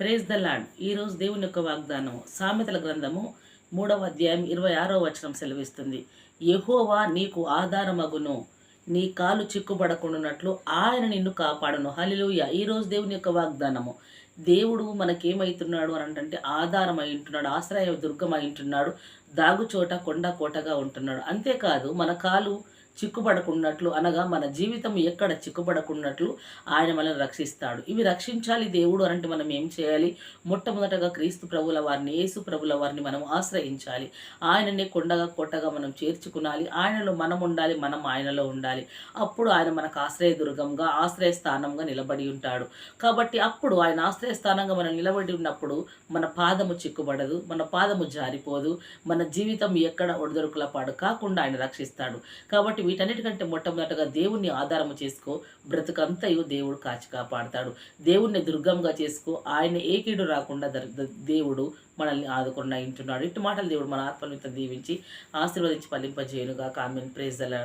Praise the lord ఈరోజు దేవుని యొక్క వాగ్దానం సామెతల గ్రంథము మూడవ అధ్యాయం ఇరవై ఆరో వచనం సెలవిస్తుంది. యహోవా నీకు ఆధారమగును నీ కాలు చిక్కుబడకుండానట్లు ఆయన నిన్ను కాపాడును. హలిలోయ ఈరోజు దేవుని యొక్క వాగ్దానము దేవుడు మనకేమవుతున్నాడు అని అంటే ఆధారం అయి ఉంటున్నాడు ఆశ్రయ దుర్గం అయి ఉంటున్నాడు దాగుచోట కొండ కోటగా ఉంటున్నాడు. అంతేకాదు మన కాలు చిక్కుపడకున్నట్లు అనగా మన జీవితం ఎక్కడ చిక్కుపడకున్నట్లు ఆయన మనల్ని రక్షిస్తాడు. ఇవి రక్షించాలి దేవుడు అంటే మనం ఏం చేయాలి? మొట్టమొదటగా క్రీస్తు ప్రభుల వారిని యేసు ప్రభుల వారిని మనం ఆశ్రయించాలి. ఆయననే కొండగా కొట్టగా మనం చేర్చుకునాలి. ఆయనలో మనం ఉండాలి మనం ఆయనలో ఉండాలి. అప్పుడు ఆయన మనకు ఆశ్రయదుర్గంగా ఆశ్రయ స్థానంగా నిలబడి ఉంటాడు. కాబట్టి అప్పుడు ఆయన ఆశ్రయ స్థానంగా మనం నిలబడి ఉన్నప్పుడు మన పాదము చిక్కుబడదు మన పాదము జారిపోదు మన జీవితం ఎక్కడ ఒడిదొరుకుల పాడు కాకుండా ఆయన రక్షిస్తాడు. కాబట్టి వీటన్నిటికంటే మొట్టమొదటగా దేవుణ్ణి ఆధారము చేసుకో బ్రతుకంతయు దేవుడు కాచి కాపాడతాడు. దేవుణ్ణి దుర్గంగా చేసుకో ఆయన ఏకీడు రాకుండా ద- దేవుడు మనల్ని ఆదుకుండా ఇంటున్నాడు ఇటు మాటలు దేవుడు మన ఆత్మనిత దీవించి ఆశీర్వదించి ఫలింపజేయనుగా కామెన్ ప్రేజ్ అలా